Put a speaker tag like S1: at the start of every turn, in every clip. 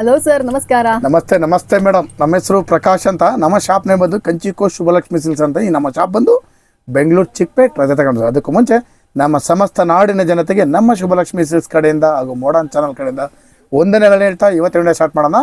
S1: Hello sir ನಮಸ್ಕಾರ
S2: ನಮಸ್ತೆ ನಮಸ್ತೆ ಮೇಡಮ್ ನಮ್ಮ ಹೆಸರು ಪ್ರಕಾಶ್ ಅಂತ. ನಮ್ಮ ಶಾಪ್ ನೇಮ್ ಬಂದು ಕಂಚಿಕೋ ಶುಭಲಕ್ಷ್ಮಿ ಸಿಲ್ಸ್ ಅಂತ ಈ ನಮ್ಮ ಶಾಪ್ ಬಂದು ಬೆಂಗಳೂರು ಚಿಕ್ಕಪೇಟ್ ರಜೆ ತಗೊಂಡು ಅದಕ್ಕೂ ಮುಂಚೆ ನಮ್ಮ ಸಮಸ್ತ ನಾಡಿನ ಜನತೆಗೆ ನಮ್ಮ ಶುಭಲಕ್ಷ್ಮಿ ಸಿಲ್ಸ್ ಕಡೆಯಿಂದ ಹಾಗೂ ಮೋಡನ್ ಚಾನಲ್ ಕಡೆಯಿಂದ ಒಂದನೇ ವಂದನೆಗಳು ಹೇಳ್ತಾ ಇವತ್ತು ಸ್ಟಾರ್ಟ್ ಮಾಡೋಣ.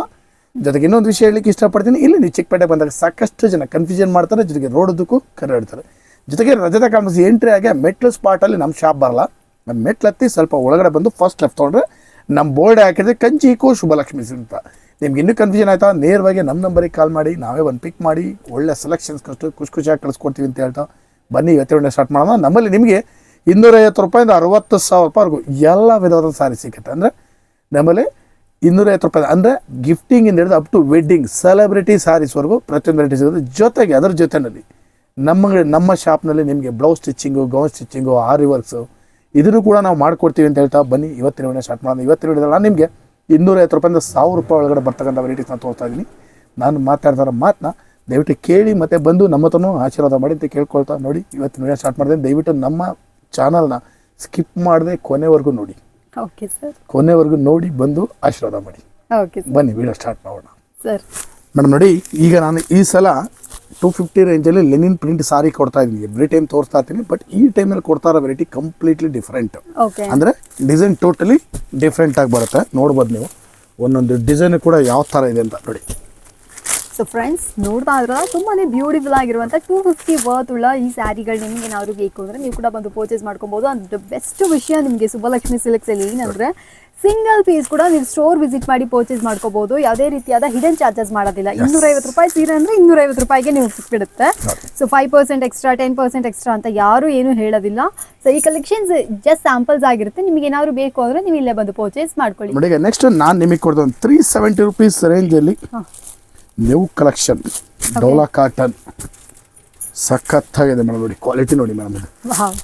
S2: ಜೊತೆಗೆ ಇನ್ನೊಂದು ವಿಷಯ ಹೇಳಲಿಕ್ಕೆ ಇಷ್ಟಪಡ್ತೀನಿ. ಇಲ್ಲಿ ನೀವು ಚಿಕ್ಕಪೇಟೆ ಬಂದಾಗ ಸಾಕಷ್ಟು ಜನ ಕನ್ಫ್ಯೂಷನ್ ಮಾಡ್ತಾರೆ. ಜೊತೆಗೆ ರೋಡದಕ್ಕೂ ಕರೆಡ್ತಾರೆ ಜೊತೆಗೆ ರಜೆ ಕಾಮರ್ಸ್ ಎಂಟ್ರಿ ಆಗಿ ಮೆಟ್ಲು ಸ್ಪಾಟಲ್ಲಿ ನಮ್ಮ ಶಾಪ್ ಬರಲ್ಲ. ನಮ್ಮ ಮೆಟ್ಲು ಹತ್ತಿ ಸ್ವಲ್ಪ ಒಳಗಡೆ ಬಂದು ಫಸ್ಟ್ ಲೆಫ್ಟ್ ತೊಗೊಂಡ್ರೆ ನಮ್ಮ ಬೋರ್ಡ್ ಹಾಕಿದ್ರೆ ಕಂಚಿಕೋ ಶುಭಲಕ್ಷ್ಮಿ ಅಂತ. ನಿಮ್ಗೆ ಇನ್ನೂ ಕನ್ಫ್ಯೂಷನ್ ಆಯ್ತಾ? ನೇರವಾಗಿ ನಮ್ಮ ನಂಬರಿಗೆ ಕಾಲ್ ಮಾಡಿ, ನಾವೇ ಒಂದು ಪಿಕ್ ಮಾಡಿ, ಒಳ್ಳೆ ಸೆಲೆಕ್ಷನ್ಸ್ ಕಷ್ಟು ಖುಷಿ ಖುಷಿಯಾಗಿ ಕಳಿಸ್ಕೊಡ್ತೀವಿ ಅಂತ ಹೇಳ್ತಾ ಬನ್ನಿ ಇವತ್ತಿನ ಸ್ಟಾರ್ಟ್ ಮಾಡೋಣ. ನಮ್ಮಲ್ಲಿ ನಿಮಗೆ ಇನ್ನೂರೈವತ್ತು ರೂಪಾಯಿಂದ ಅರವತ್ತು ಸಾವಿರ ರೂಪಾಯಿವರೆಗೂ ಎಲ್ಲ ವಿಧವಾದ ಸಾರಿ ಸಿಗುತ್ತೆ. ಅಂದರೆ ನಮ್ಮಲ್ಲಿ ಇನ್ನೂರೈವತ್ತು ರೂಪಾಯಿ ಅಂದರೆ ಗಿಫ್ಟಿಂಗಿಂದ ಹಿಡಿದು ಅಪ್ ಟು ವೆಡ್ಡಿಂಗ್ ಸೆಲೆಬ್ರಿಟಿ ಸಾರೀಸ್ವರೆಗೂ ಪ್ರತಿಯೊಂದು ವೆರೈಟಿ ಸಿಗುತ್ತೆ ಜೊತೆಗೆ ಅದರ ಜೊತೆಯಲ್ಲಿ ನಮ್ಮ ನಮ್ಮ ಶಾಪ್ನಲ್ಲಿ ನಿಮಗೆ blouse stitching gown stitching aari works ಇದನ್ನು ಕೂಡ ನಾವು ಮಾಡ್ಕೊಡ್ತೀವಿ ಅಂತ ಹೇಳ್ತಾ ಬನ್ನಿ. ಇವತ್ತಿನ ವಿಡಿಯೋ ಸ್ಟಾರ್ಟ್ ಮಾಡೋಣ. ಇವತ್ತಿನ ವಿಡಿಯೋದಲ್ಲಿ ನಾನು ನಿಮಗೆ ಇನ್ನೂರೈವತ್ತು ರೂಪಾಯಿಂದ ಸಾವಿರ ರೂಪಾಯಿ ಒಳಗಡೆ ಬರ್ತಕ್ಕಂಥ ವೆರೈಟೀಸ್ನ ತೋರಿಸ್ತಾ ಇದ್ದೀನಿ. ನಾನು ಮಾತಾಡ್ತಾರ ಮಾತನ್ನ ದಯವಿಟ್ಟು ಕೇಳಿ ಮತ್ತೆ ಬಂದು ನಮ್ಮ ಹತ್ರನೂ ಆಶೀರ್ವಾದ ಮಾಡಿ ಅಂತ ಕೇಳ್ಕೊಳ್ತಾ ನೋಡಿ. ಇವತ್ತಿನ ವಿಡಿಯೋ ಸ್ಟಾರ್ಟ್ ಮಾಡಿದೆ. ದಯವಿಟ್ಟು ನಮ್ಮ ಚಾನಲ್ನ ಸ್ಕಿಪ್ ಮಾಡದೆ ಕೊನೆವರೆಗೂ ನೋಡಿ.
S1: ಓಕೆ ಸರ್
S2: ಕೊನೆವರೆಗೂ ನೋಡಿ ಬಂದು ಆಶೀರ್ವಾದ ಮಾಡಿ.
S1: ಓಕೆ
S2: ಬನ್ನಿ ವಿಡಿಯೋ ಸ್ಟಾರ್ಟ್ ಮಾಡೋಣ.
S1: ಸರ್
S2: ಮೇಡಮ್ ನೋಡಿ ಈಗ ನಾನು ಈ ಸಲ ಟೂ ಫಿಫ್ಟಿ ರೇಂಜಲ್ಲಿ ಲೆನಿನ್ ಪ್ರಿಂಟ್ ಸಾರಿ ಕೊಡ್ತಾ ಇದ್ದೀನಿ ಎವ್ರಿ ಟೈಮ್ ತೋರಿಸ್ತಾ ಇರ್ತೀನಿ ಬಟ್ ಈ ಟೈಮಲ್ಲಿ ಕೊಡ್ತಾ ಇರೋ ವೆರೈಟಿ ಕಂಪ್ಲೀಟ್ಲಿ ಡಿಫ್ರೆಂಟ್ ಅಂದರೆ ಡಿಸೈನ್ ಟೋಟಲಿ ಡಿಫ್ರೆಂಟ್ ಆಗಿ ಬರುತ್ತೆ. ನೋಡ್ಬೋದು ನೀವು. ಒಂದೊಂದು ಡಿಸೈನ್ ಕೂಡ ಯಾವ ಥರ ಇದೆ ಅಂತ ನೋಡಿ.
S1: ಸೊ ಫ್ರೆಂಡ್ಸ್ ನೋಡ್ತಾ ಇದ್ರ ತುಂಬಾನೇ ಬ್ಯೂಟಿಫುಲ್ ಆಗಿರುವಂತ ಟೂ ಫಿಫ್ಟಿ ವರ್ತ್ ಉಳ್ಳ ಈ ಸ್ಯಾರಿಗಳು ನಿಮ್ಗೆ ಏನಾದ್ರು ಬೇಕು ಅಂದ್ರೆ ನೀವು ಕೂಡ ಬಂದು ಪರ್ಚೇಸ್ ಮಾಡ್ಕೊಬಹುದು ಅಂಡ್ ಬೆಸ್ಟ್ ವಿಷಯ ನಿಮಗೆ ಸುಬ್ಬಲಕ್ಷ್ಮಿ ಸಿಲ್ಕ್ಸ್ ಅಲ್ಲಿ ಏನಂದ್ರೆ ಸಿಂಗಲ್ ಪೀಸ್ ಕೂಡ ನೀವು ಸ್ಟೋರ್ ವಿಸಿಟ್ ಮಾಡಿ ಪರ್ಚೇಸ್ ಮಾಡ್ಕೋಬಹುದು ಯಾವುದೇ ರೀತಿಯಾದ ಹಿಡನ್ ಚಾರ್ಜಸ್ ಮಾಡೋದಿಲ್ಲ. ಇನ್ನೂರೈವತ್ತು ರೂಪಾಯಿ ಸೀರೆ ಅಂದ್ರೆ ಇನ್ನೂರೈವತ್ತು ರೂಪಾಯಿಗೆ ನೀವು ಸಿಕ್ಬಿಡುತ್ತೆ. So five percent extra ten percent extra ಅಂತ ಯಾರು ಏನು ಹೇಳೋದಿಲ್ಲ. ಸೊ ಈ ಕಲೆಕ್ಷನ್ಸ್ ಜಸ್ಟ್ ಸ್ಯಾಂಪಲ್ಸ್ ಆಗಿರುತ್ತೆ. ನಿಮಗೆ ಏನಾದ್ರು ಬೇಕು ಅಂದ್ರೆ ನೀವು ಇಲ್ಲೇ ಬಂದು ಪರ್ಚೇಸ್ ಮಾಡ್ಕೊಳ್ಳಿ.
S2: ನೆಕ್ಸ್ಟ್ ನಾನು ನಿಮಗೆ ಕೊಡೋದು ಒಂದು ತ್ರೀ ಸೆವೆಂಟಿ ರುಪೀಸ್ ರೇಂಜಲ್ಲಿ ನ್ಯೂ ಕಲೆಕ್ಷನ್ ಡೋಲಾ ಕಾಟನ್ ಸಖತ್ತಾಗಿದೆ ಮೇಡಮ್ ನೋಡಿ ಕ್ವಾಲಿಟಿ ನೋಡಿ ಮೇಡಮ್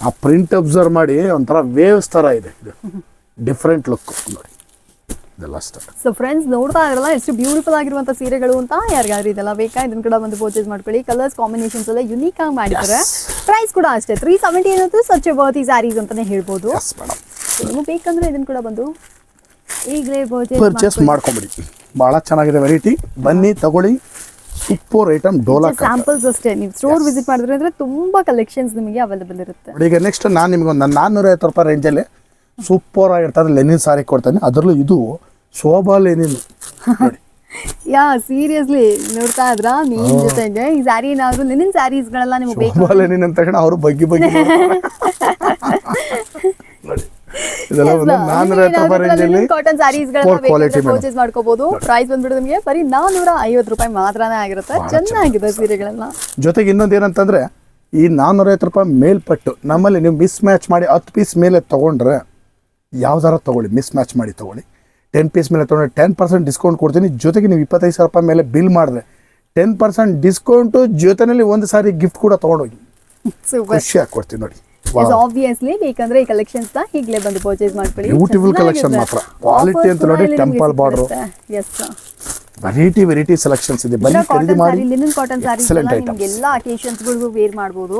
S2: ಆ ಪ್ರಿಂಟ್ ಅಬ್ಸರ್ವ್ ಮಾಡಿ ಒಂಥರ ವೇವ್ಸ್ ಥರ ಇದೆ ಇದು. ಡಿಫ್ರೆಂಟ್ ಲುಕ್ ನೋಡಿ.
S1: ಸೊ ಫ್ರೆಂಡ್ಸ್ ನೋಡ್ತಾ ಇರಲ್ಲ ಎಷ್ಟು ಬ್ಯೂಟಿಫುಲ್ ಆಗಿರುವಂತ ಸೀರೆಗಳು ಅಂತ ಯಾರಿಗಾದ್ರೂ ಇದೆಲ್ಲ ಬೇಕಾ? ಇದನ್ನ ಕೂಡ ಬಂದು ಪರ್ಚೇಸ್ ಮಾಡ್ಕೊಳ್ಳಿ. ಕಲರ್ಸ್ ಕಾಂಬಿನೇಷನ್ಸ್ ಎಲ್ಲ ಯುನೀಕ್ ಆಗಿ ಮಾಡಿದ್ದಾರೆ. ಪ್ರೈಸ್ ಕೂಡ ಅಷ್ಟೇ. ತ್ರೀ ಸೆವೆಂಟಿ ಏನಂತೂ ಸಚ್ ವರ್ತಿ ಸ್ಯಾರೀಸ್ ಅಂತಾನೆ ಹೇಳ್ಬೋದು. ನಿಮಗೆ ಬೇಕಂದ್ರೆ ಇದನ್ನ ಕೂಡ ಬಂದು ಈಗಲೇ
S2: ಪರ್ಚೇಸ್ ಮಾಡ್ಕೊಂಬಿಡಿ. ಬಹಳ ಚೆನ್ನಾಗಿದೆ ವೆರೈಟಿ ಬನ್ನಿ ತಗೊಳ್ಳಿ. ಸೂಪರ್ ಐಟಮ್ ಡೋಲಾ
S1: ಸ್ಯಾಂಪಲ್ಸ್ ಅಷ್ಟೇ. ನೀವು ಸ್ಟೋರ್ ವಿಸಿಟ್ ಮಾಡಿದ್ರೆ ಅಂದ್ರೆ ತುಂಬಾ ಕಲೆಕ್ಷನ್ಸ್ ನಿಮಗೆ ಅವೈಲೇಬಲ್ ಇರುತ್ತೆ.
S2: ಈಗ ನೆಕ್ಸ್ಟ್ ನಾನು ನಿಮಗೆ ಒಂದು ನಾನ್ನೂರ ಐವತ್ತು ರೂಪಾಯಿ ರೇಂಜಲ್ಲಿ ಸೂಪರ್ ಆಗಿರ್ತದೆ ಲೆನಿನ್ ಸಾರಿ ಕೊಡ್ತಾನೆ. ಅದರಲ್ಲೂ ಇದು ಶೋಭಾ ಲೆನಿನ್. ನೋಡಿ.
S1: ಯಾ ಸೀರಿಯಸ್ಲಿ ನೋಡ್ತಾ ಇದ್ರ? ನೀನ್ ಜೊತೆಗೆ ಈ ಸ್ಯಾರಿ ಏನಾದ್ರು ಲೆನಿನ್ ಸ್ಯಾರೀಸ್ಗಳೆಲ್ಲ ನಿಮಗೆ ಬೇಕು?
S2: ಶೋಭಾ ಲೆನಿನ್ ಅಂತ ಹೇಳಿ ಅವರು ಬಗ್ಗಿ ಬಗ್ಗಿ ನೋಡಿ. ಇದೆಲ್ಲ ಒಂದು ಐವತ್ತು ರೂಪಾಯಿ
S1: ಕಾಟನ್ ಸ್ಯಾರೀಸ್
S2: ಗಳನ್ನ
S1: ಪರ್ಚೇಸ್ ಮಾಡ್ಕೋಬಹುದು ಪ್ರೈಸ್ ಬಂದ್ಬಿಟ್ಟು ನಿಮಗೆ. ಬರೀ ನಾನೂರ ಐವತ್ತು ರೂಪಾಯಿ ಮಾತ್ರನೇ ಆಗಿರುತ್ತೆ. ಚೆನ್ನಾಗಿದೆ ಸೀರೆಗಳೆಲ್ಲ
S2: ಜೊತೆಗೆ ಇನ್ನೊಂದು ಏನಂತಂದ್ರೆ ಈ ನಾನ್ನೂರೈವತ್ತು ರೂಪಾಯಿ ಮೇಲ್ಪಟ್ಟು ನಮ್ಮಲ್ಲಿ ನೀವು ಮಿಸ್ ಮ್ಯಾಚ್ ಮಾಡಿ ಹತ್ತು ಪೀಸ್ ಮೇಲೆ ತೊಗೊಂಡ್ರೆ ಯಾವ್ದಾರ ತೊಗೊಳ್ಳಿ ಮಿಸ್ ಮ್ಯಾಚ್ ಮಾಡಿ ತೊಗೊಳ್ಳಿ. ಟೆನ್ ಪೀಸ್ ಮೇಲೆ ತೊಗೊಂಡ್ರೆ ಟೆನ್ ಪರ್ಸೆಂಟ್ ಡಿಸ್ಕೌಂಟ್ ಕೊಡ್ತೀನಿ. ಜೊತೆಗೆ ನೀವು ಇಪ್ಪತ್ತೈದು ಸಾವಿರ ರೂಪಾಯಿ ಮೇಲೆ ಬಿಲ್ ಮಾಡಿದ್ರೆ ಟೆನ್ ಪರ್ಸೆಂಟ್ ಡಿಸ್ಕೌಂಟು ಜೊತೆನಲ್ಲಿ ಒಂದು ಸಾರಿ ಗಿಫ್ಟ್ ಕೂಡ ತೊಗೊಂಡೋಗಿ. ಖುಷಿಯಾಗಿ ಕೊಡ್ತೀನಿ ನೋಡಿ.
S1: ಆಬ್ವಿಯಸ್ಲಿ ಬೇಕಂದ್ರೆ ಈ ಕಲೆಕ್ಷನ್ಸ್ನ ಈಗಲೇ ಬಂದು ಪರ್ಚೇಸ್ ಮಾಡ್ಕೊಳ್ಳಿ.
S2: Beautiful collection ಮಾತ್ರ. ಕ್ವಾಲಿಟಿ ಅಂತ ನೋಡಿ, temple border
S1: yes
S2: variety variety selections ಇದೆ. ಬನ್ನಿ ಖರೀದಿ ಮಾಡಿ.
S1: ಲಿನನ್ ಕಾಟನ್ ಸಾರಿ
S2: ಎಲ್ಲ
S1: ನಿಮಗೆ ಎಲ್ಲ ಅಕೇಶನ್ಸ್ಗಳಿಗೂ ವೇರ್ ಮಾಡ್ಬೋದು.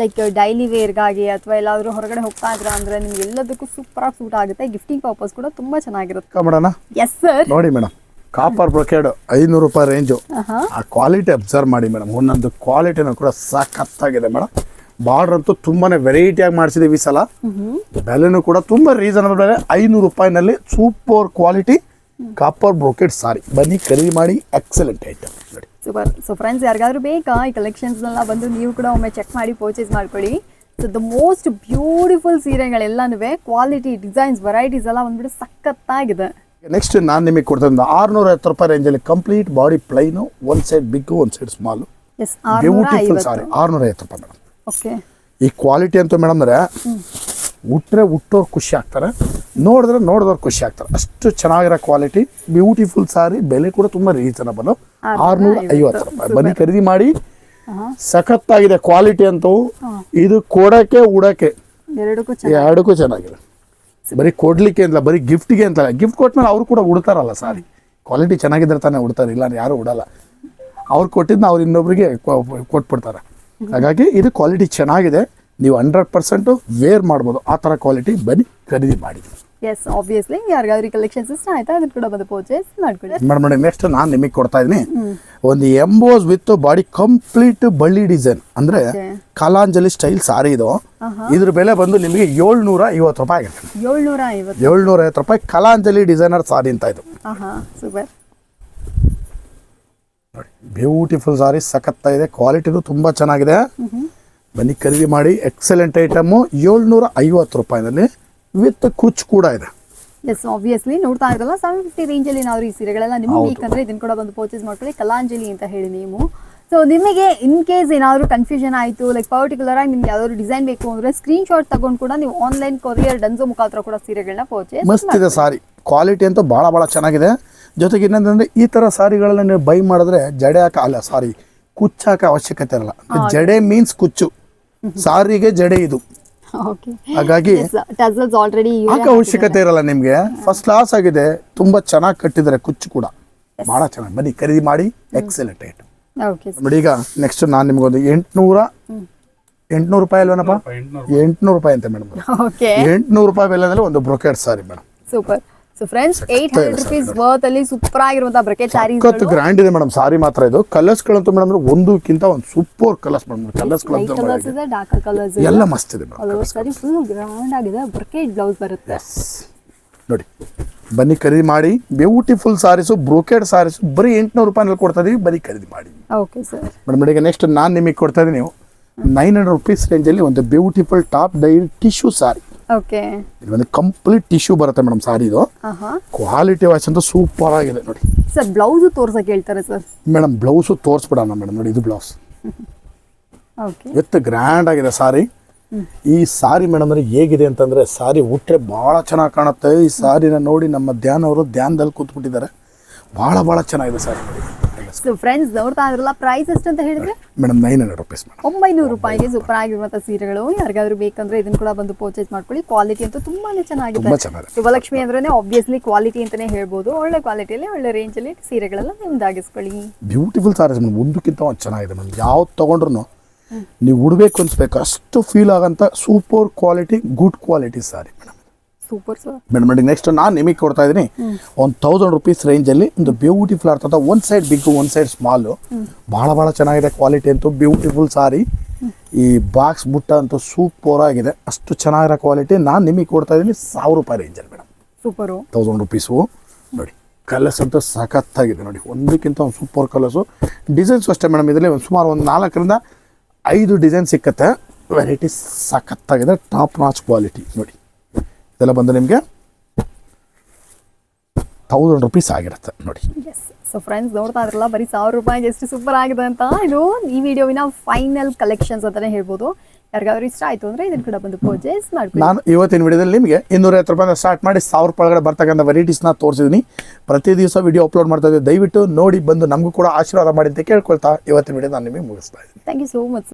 S1: ಲೈಕ್ ಡೈಲಿ ವೇರ್ಗಾಗಿ ಅಥವಾ ಎಲ್ಲಾದರೂ ಹೊರಗಡೆ ಹೋಗ್ತಾ ಇದ್ರ ಅಂದ್ರೆ ನಿಮ್ಗೆ ಎಲ್ಲದಕ್ಕೂ ಸೂಪರ್ ಆಗಿ ಸೂಟ್ ಆಗುತ್ತೆ. ಗಿಫ್ಟಿಂಗ್ ಪರ್ಪಸ್ ಕೂಡ ತುಂಬಾ ಚೆನ್ನಾಗಿರುತ್ತೆ.
S2: ಮಾಡೋಣ?
S1: ಎಸ್ ಸರ್
S2: ನೋಡಿ ಮೇಡಮ್ ಕಾಪರ್ ಬ್ರೊಕೇಡ್ ಐನೂರು ರೂಪಾಯಿ ರೇಂಜು ಆ ಕ್ವಾಲಿಟಿ ಅಬ್ಸರ್ವ್ ಮಾಡಿ ಮೇಡಮ್ ಒಂದೊಂದು ಕ್ವಾಲಿಟಿನೂ ಕೂಡ ಸಖತ್ತಾಗಿದೆ ಮೇಡಮ್ ಬಾರ್ಡರ್ ಅಂತೂ ತುಂಬಾನೇ ವೆರೈಟಿಯಾಗಿ ಮಾಡಿಸಿದೀವಿ ಈ ಸಲ. ಬೆಲೆನೂ ಕೂಡ ತುಂಬಾ ರೀಸನಬಲ್ ಬೆಲೆ. ಐನೂರು ರೂಪಾಯಿನಲ್ಲಿ super quality copper brocade sari ಬನ್ನಿ ಖರೀದಿ ಮಾಡಿ ಎಕ್ಸಲೆಂಟ್ ಐಟಮ್ ನೋಡಿ.
S1: ಸೂಪರ್ ಸೊ ಫ್ರೆಂಡ್ಸ್ ಯಾರಿಗಾದ್ರೂ ಬೇಕಾ ಈ ಕಲೆಕ್ಷನ್ಸ್ನೆಲ್ಲ ಬಂದು ನೀವು ಕೂಡ ಒಮ್ಮೆ ಚೆಕ್ ಮಾಡಿ ಪರ್ಚೇಸ್ ಮಾಡ್ಕೊಳ್ಳಿ. ಸೊ ದ ಮೋಸ್ಟ್ ಬ್ಯೂಟಿಫುಲ್ ಸೀರೆಗಳೆಲ್ಲನೂ ಕ್ವಾಲಿಟಿ ಡಿಸೈನ್ಸ್ ವೆರೈಟೀಸ್ ಎಲ್ಲ ಬಂದ್ಬಿಟ್ಟು ಸಖತ್ತಾಗಿದೆ.
S2: ನೆಕ್ಸ್ಟ್ ನಾನು ನಿಮಗೆ ಕೊಡ್ತೀನಿ ಆರುನೂರ ಐವತ್ತು ರೂಪಾಯಿ ರೇಂಜಲ್ಲಿ complete body plain one side big one side small beautiful sari ಆರುನೂರ ಐವತ್ತು ರೂಪಾಯಿ ಮೇಡಮ್
S1: ಓಕೆ
S2: ಈ ಕ್ವಾಲಿಟಿ ಅಂತೂ ಮೇಡಮ್ ಅಂದ್ರೆ ಉಟ್ರೆ ಹುಟ್ಟೋರು ಖುಷಿ ಆಗ್ತಾರೆ ನೋಡಿದ್ರೆ ನೋಡಿದವ್ರು ಖುಷಿ ಆಗ್ತಾರೆ. ಅಷ್ಟು ಚೆನ್ನಾಗಿರೋ ಕ್ವಾಲಿಟಿ ಬ್ಯೂಟಿಫುಲ್ ಸಾರಿ ಬೆಲೆ ಕೂಡ ತುಂಬಾ ರೀಸನಬಲ್ ಆರ್ನೂರ ಐವತ್ತು ರೂಪಾಯಿ. ಬನ್ನಿ ಖರೀದಿ ಮಾಡಿ. ಸಖತ್ತಾಗಿದೆ ಕ್ವಾಲಿಟಿ ಅಂತವು ಇದು ಕೊಡಕ್ಕೆ ಉಡಕ್ಕೆ.
S1: ಎರಡಕ್ಕೂ ಚೆನ್ನಾಗಿ
S2: ಎರಡಕ್ಕೂ ಚೆನ್ನಾಗಿದೆ. ಬರೀ ಕೊಡ್ಲಿಕ್ಕೆ ಅಂತ ಬರೀ ಗಿಫ್ಟ್ಗೆ ಅಂತಲ್ಲ. ಗಿಫ್ಟ್ ಕೊಟ್ಮೇಲೆ ಅವ್ರು ಕೂಡ ಉಡ್ತಾರಲ್ಲ ಸಾರಿ ಕ್ವಾಲಿಟಿ ಚೆನ್ನಾಗಿದ್ರೆ ತಾನೇ ಉಡ್ತಾರೆ ಇಲ್ಲ ಯಾರು ಉಡಲ್ಲ. ಅವ್ರು ಕೊಟ್ಟಿದ್ದು ಅವ್ರು ಇನ್ನೊಬ್ರಿಗೆ ಕೊಟ್ಬಿಡ್ತಾರೆ. ಹಾಗಾಗಿ ಇದು ಕ್ವಾಲಿಟಿ ಚೆನ್ನಾಗಿದೆ. ನೀವು ಹಂಡ್ರೆಡ್ ಪರ್ಸೆಂಟು ವೇರ್ ಮಾಡ್ಬೋದು. ಆ ಥರ ಕ್ವಾಲಿಟಿ ಬನ್ನಿ ಖರೀದಿ ಮಾಡಿ.
S1: ಎಸ್ ಆಬ್ವಿಯಸ್ಲಿ ಯಾರಿಗಾದ್ರೂ ಕಲೆಕ್ಷನ್ಸ್ ಇಷ್ಟ ಆಯ್ತಾ ಅದನ್ನ ಕೂಡ ಬಂದು ಪರ್ಚೇಸ್ ಮಾಡ್ಕೊಳ್ಳಿ.
S2: ಮೇಡಮ್ ನೋಡಿ ನೆಕ್ಸ್ಟ್ ನಾನು ನಿಮಗೆ ಕೊಡ್ತಾ ಇದ್ದೀನಿ. ಒಂದು ಎಂಬೋಸ್ ವಿತ್ ಬಾಡಿ ಕಂಪ್ಲೀಟ್ ಬಳ್ಳಿ ಡಿಸೈನ್ ಅಂದ್ರೆ ಕಲಾಂಜಲಿ ಸ್ಟೈಲ್ ಸಾರಿ ಇದು. ಇದ್ರ ಬೆಲೆ ಬಂದು ನಿಮಗೆ ಏಳ್ನೂರ ಐವತ್ತು ರೂಪಾಯಿ ಆಗುತ್ತೆ.
S1: ಏಳ್ನೂರ ಐವತ್ತು.
S2: ಏಳ್ನೂರ ಐವತ್ತು ರೂಪಾಯಿ ಕಲಾಂಜಲಿ ಡಿಸೈನರ್ ಸಾರಿ ಅಂತ ಇದು.
S1: ಸೂಪರ್
S2: ನೋಡಿ ಬ್ಯೂಟಿಫುಲ್ ಸಾರಿ ಸಖತ್ತಾಗಿದೆ ಕ್ವಾಲಿಟಿನೂ ತುಂಬ ಚೆನ್ನಾಗಿದೆ. ಬನ್ನಿ ಖರೀದಿ ಮಾಡಿ. ಎಕ್ಸಲೆಂಟ್ ಐಟಮು ಏಳ್ನೂರ ಐವತ್ತು ರೂಪಾಯಿನಲ್ಲಿ ವಿತ್ ಕುಚ್ ಕೂಡ ಇದೆ.
S1: ಎಸ್ ಆಬ್ವಿಯಸ್ಲಿ ನೋಡ್ತಾ ಇರಲ್ಲ ಸೆವೆನ್ ಫಿಫ್ಟಿ ರೇಂಜಲ್ಲಿ ನಾವು ಈ ಸೀರೆಗಳೆಲ್ಲ ನಿಮ್ಗೆ. ಬೇಕಂದ್ರೆ ಇದನ್ನ ಕೂಡ ಬಂದು ಪರ್ಚೇಸ್ ಮಾಡ್ಕೊಳ್ಳಿ. ಕಲಾಂಜಲಿ ಅಂತ ಹೇಳಿ ನೀವು. ಸೊ ನಿಮಗೆ ಇನ್ ಕೇಸ್ ಏನಾದರೂ ಕನ್ಫ್ಯೂಷನ್ ಆಯಿತು ಲೈಕ್ ಪರ್ಟಿಕ್ಯುಲರ್ ಆಗಿ ನಿಮ್ಗೆ ಯಾವ್ದಾದ್ರು ಡಿಸೈನ್ ಬೇಕು ಅಂದ್ರೆ ಸ್ಕ್ರೀನ್ ಶಾಟ್ ತಗೊಂಡು ಕೂಡ ನೀವು ಆನ್ಲೈನ್ ಕೊರಿಯರ್ ಡನ್ಸೋ ಮುಖಾಂತರ ಕೂಡ ಸೀರೆಗಳನ್ನ ಪರ್ಚೇಸ್
S2: ಮಸ್ತ್ ಇದೆ ಸಾರಿ. ಕ್ವಾಲಿಟಿ ಅಂತೂ ಭಾಳ ಭಾಳ ಚೆನ್ನಾಗಿದೆ. ಜೊತೆಗೆ ಇನ್ನೊಂದಂದ್ರೆ ಈ ಥರ ಸಾರಿಗಳನ್ನ ನೀವು ಬೈ ಮಾಡಿದ್ರೆ ಜಡೆ ಹಾಕ ಅಲ್ಲ ಸಾರಿ ಕುಚ್ಚು ಹಾಕೋ ಅವಶ್ಯಕತೆ ಇರಲ್ಲ. ಜಡೆ ಮೀನ್ಸ್ ಕುಚ್ಚು. ಸಾರಿಗೆ ಜಡೆ ಇದು.
S1: ಓಕೆ.
S2: ಹಾಗಾಗಿ ಹಾಕೋ ಅವಶ್ಯಕತೆ ಇರಲ್ಲ ನಿಮ್ಗೆ. ಫಸ್ಟ್ ಕ್ಲಾಸ್ ಆಗಿದೆ. ತುಂಬಾ ಚೆನ್ನಾಗಿ ಕಟ್ಟಿದ್ದಾರೆ ಕುಚ್ಚು ಕೂಡ. ಬಹಳ ಚೆನ್ನಾಗಿ. ಬನ್ನಿ ಖರೀದಿ ಮಾಡಿ ಎಕ್ಸಲೆಂಟ್ ರೇಟ್
S1: ಓಕೆ
S2: ನೋಡಿ ಈಗ ನೆಕ್ಸ್ಟ್ ನಾನು ನಿಮ್ಗೊಂದು ಎಂಟ್ನೂರ ಎಂಟ್ನೂರು ರೂಪಾಯಿ ಅಲ್ವೇನಪ್ಪ? ಎಂಟ್ನೂರು ರೂಪಾಯಿ. ಅಂತ ಮೇಡಮ್
S1: ಓಕೆ.
S2: ಎಂಟ್ನೂರು ರೂಪಾಯಿ ಬೆಲೆನಲ್ಲಿ ಒಂದು brocade sari madam
S1: super so friends eight hundred rupees worth ಅಲ್ಲಿ ಸೂಪರ್ ಆಗಿರುವಂತಹ ಬ್ರಕೆಟ್ ಸ್ಯಾರೀಸ್
S2: ಸಖತ್ ಗ್ರ್ಯಾಂಡ್ ಇದೆ ಮೇಡಮ್ ಸಾರಿ ಮಾತ್ರ ಇದು. ಕಲರ್ಸ್ಗಳಂತೂ ಮೇಡಮ್ ಒಂದಕ್ಕಿಂತ ಒಂದು super colours madam colours
S1: colours ಇದೆ ಡಾರ್ಕ್ ಕಲರ್ಸ್
S2: ಎಲ್ಲ ಮಸ್ತ್ ಇದೆ madam
S1: colour sari full grand ಆಗಿದೆ ಬ್ರಕೆಟ್ ಬ್ಲೌಸ್ ಬರುತ್ತೆ.
S2: ನೋಡಿ ಬನ್ನಿ ಖರೀದಿ ಮಾಡಿ. ಬ್ಯೂಟಿಫುಲ್ ಸಾರೀಸು ಬ್ರೋಕೆಡ್ ಸಾರೀಸು ಬರೀ ಎಂಟುನೂರು ರೂಪಾಯಿನಲ್ಲಿ ಕೊಡ್ತಾ ಇದೀವಿ. ಬರೀ ಖರೀದಿ ಮಾಡಿ.
S1: ಓಕೆ ಸರ್
S2: ಮೇಡಮ್ ಈಗ ನೆಕ್ಸ್ಟ್ ನಾನು ನಿಮಗೆ ಕೊಡ್ತಾ ಇದ್ದೀನಿ. ನೈನ್ ಹಂಡ್ರೆಡ್ ರುಪೀಸ್ ರೇಂಜಲ್ಲಿ ಒಂದು beautiful top dye tissue sari
S1: okay
S2: ಇದು ಒಂದು ಕಂಪ್ಲೀಟ್ ಟಿಶ್ಯೂ ಬರುತ್ತೆ ಮೇಡಮ್ ಸಾರಿ ಇದು.
S1: ಆಹಾ.
S2: ಕ್ವಾಲಿಟಿ ವಾಯ್ಸ್ ಅಂತ ಸೂಪರ್ ಆಗಿದೆ ನೋಡಿ.
S1: ಸರ್ ಬ್ಲೌಸ್ ತೋರ್ಸಕ್ಕೆ ಹೇಳ್ತಾರೆ ಸರ್.
S2: ಮೇಡಮ್ ಬ್ಲೌಸು ತೋರಿಸ್ಬಿಡೋಣ ಮೇಡಮ್. ನೋಡಿ ಇದು ಬ್ಲೌಸ್
S1: ಓಕೆ
S2: ವಿತ್ ಗ್ರ್ಯಾಂಡ್ ಆಗಿದೆ ಸಾರಿ ಈ ಸಾರಿ ಮೇಡಮ್ ಅಂದ್ರೆ ಹೇಗಿದೆ ಅಂತಂದ್ರೆ ಸಾರಿ ಉಟ್ರೆ ಭಾಳ ಚೆನ್ನಾಗಿ ಕಾಣುತ್ತೆ. ಈ ಸಾರಿನ ನೋಡಿ ನಮ್ಮ ಧ್ಯಾನ ಅವರು ಧ್ಯಾನದಲ್ಲಿ ಕೂತ್ಬಿಟ್ಟಿದ್ದಾರೆ. ಭಾಳ ಭಾಳ ಚೆನ್ನಾಗಿದೆ ಸಾರಿ
S1: ಸೊ ಫ್ರೆಂಡ್ಸ್ ನೋಡ್ತಾ ಇದ್ರಲ್ಲ ಪ್ರೈಸ್ ಎಷ್ಟು ಅಂತ ಹೇಳಿದ್ರೆ?
S2: ಮೇಡಮ್ ನೈನ್ ಹಂಡ್ರೆಡ್ ರುಪೀಸ್
S1: ಒಂಬೈನೂರು ರೂಪಾಯಿಗೆ ಸೂಪರ್ ಆಗಿರುವಂತಹ ಸೀರೆಗಳು. ಯಾರಿಗಾದ್ರೂ ಬೇಕಂದ್ರೆ ಇದನ್ನ ಕೂಡ ಬಂದು ಪರ್ಚೇಸ್ ಮಾಡ್ಕೊಳ್ಳಿ. ಕ್ವಾಲಿಟಿ ಅಂತೂ ತುಂಬಾನೇ ಚೆನ್ನಾಗಿದೆ.
S2: ತುಂಬಾ ಚೆನ್ನಾಗಿದೆ.
S1: ಶುಭಲಕ್ಷ್ಮಿ ಅಂದ್ರೆ ಆಬ್ವಿಯಸ್ಲಿ ಕ್ವಾಲಿಟಿ ಅಂತಾನೆ ಹೇಳ್ಬೋದು. ಒಳ್ಳೆ ಕ್ವಾಲಿಟಿಯಲ್ಲಿ ಒಳ್ಳೆ ರೇಂಜಲ್ಲಿ ಸೀರೆಗಳೆಲ್ಲ ನಿಮ್ದಾಗಿಸ್ಕೊಳ್ಳಿ.
S2: ಬ್ಯೂಟಿಫುಲ್ ಸಾರೀಸ್ ಮೇಡಮ್ ಒಂದಕ್ಕಿಂತ ಒಂದು ಚೆನ್ನಾಗಿದೆ ಮೇಡಮ್ ಯಾವ್ದು ತಗೊಂಡ್ರು ನೀವು ಉಡ್ಬೇಕು ಅನ್ಸ್ಬೇಕು. ಅಷ್ಟು feel ಆಗಂತ super quality good quality sari madam
S1: super sir
S2: madam ನೋಡಿ ನೆಕ್ಸ್ಟ್ ನಾನು ನಿಮಗೆ ಕೊಡ್ತಾ ಇದ್ದೀನಿ. ಒಂದು ತೌಸಂಡ್ ರುಪೀಸ್ ರೇಂಜಲ್ಲಿ ಒಂದು ಬ್ಯೂಟಿಫುಲ್ ಆಗ್ತದೆ ಒಂದು ಸೈಡ್ ಬಿಗ್ಗು ಒಂದು ಸೈಡ್ ಸ್ಮಾಲು ಭಾಳ ಭಾಳ ಚೆನ್ನಾಗಿದೆ ಕ್ವಾಲಿಟಿ ಅಂತೂ ಬ್ಯೂಟಿಫುಲ್ ಸಾರಿ ಈ ಬಾಕ್ಸ್ ಬುಟ್ಟ ಅಂತೂ ಸೂಪರ್ ಆಗಿದೆ. ಅಷ್ಟು ಚೆನ್ನಾಗಿರೋ ಕ್ವಾಲಿಟಿ ನಾನು ನಿಮಗೆ ಕೊಡ್ತಾ ಇದ್ದೀನಿ ಸಾವಿರ ರೂಪಾಯಿ ರೇಂಜಲ್ಲಿ ಮೇಡಮ್.
S1: ಸೂಪರು
S2: ತೌಸಂಡ್ ರುಪೀಸು ನೋಡಿ ಕಲರ್ಸ್ ಅಂತೂ ಸಖತ್ತಾಗಿದೆ. ನೋಡಿ ಒಂದಕ್ಕಿಂತ ಒಂದು ಸೂಪರ್ ಕಲರ್ಸು ಡಿಸೈನ್ಸು ಅಷ್ಟೇ ಮೇಡಮ್ ಇದರಲ್ಲಿ ಒಂದು ಸುಮಾರು ಒಂದು ನಾಲ್ಕರಿಂದ ಐದು ಡಿಸೈನ್ ಸಿಕ್ಕತ್ತೆ. ವೆರೈಟಿ ಸಖತ್ತಾಗಿದೆ ಟಾಪ್ ನಾಚ್ ಕ್ವಾಲಿಟಿ ನೋಡಿ. ಇದೆಲ್ಲ ಬಂದು ನಿಮಗೆ ಥೌಸಂಡ್ ರುಪೀಸ್ ಆಗಿರುತ್ತೆ ನೋಡಿ.
S1: ಎಸ್ ಸೊ ಫ್ರೆಂಡ್ಸ್ ನೋಡ್ತಾ ಇದ್ರಲ್ಲ ಬರೀ ಸಾವಿರ ರೂಪಾಯಿ ಎಷ್ಟು ಸೂಪರ್ ಆಗಿದೆ ಅಂತ. ಇದು ಈ ವಿಡಿಯೋವಿನ ಫೈನಲ್ ಕಲೆಕ್ಷನ್ಸ್ ಅಂತಾನೆ ಹೇಳ್ಬೋದು. ಯಾರಿಗಾದ್ರೂ ಇಷ್ಟ ಆಯ್ತು ಅಂದ್ರೆ ಇದನ್ನು ಕೂಡ ಬಂದು ಪರ್ಚೇಸ್ ಮಾಡ್ಕೊಳ್ಳಿ.
S2: ನಾನು ಇವತ್ತಿನ ವಿಡಿಯೋದಲ್ಲಿ ನಿಮಗೆ ಇನ್ನೂರೈವತ್ತು ರೂಪಾಯಿಂದ ಸ್ಟಾರ್ಟ್ ಮಾಡಿ ಸಾವಿರ ರೂಪಾಯಿ ಒಳಗಡೆ ಬರ್ತಕ್ಕಂಥ ವೆರೈಟೀಸ್ನ ತೋರಿಸಿದ್ದೀನಿ ಪ್ರತಿ ದಿವಸ ವಿಡಿಯೋ ಅಪ್ಲೋಡ್ ಮಾಡ್ತಾ ಇದ್ದೀವಿ. ದಯವಿಟ್ಟು ನೋಡಿ ಬಂದು ನಮಗೂ ಕೂಡ ಆಶೀರ್ವಾದ ಮಾಡಿ ಅಂತ ಕೇಳ್ಕೊಳ್ತಾ ಇವತ್ತಿನ ವಿಡಿಯೋ ನಾನು ನಿಮಗೆ ಮುಗಿಸ್ತಾ ಇದ್ದೀನಿ.
S1: Thank you so much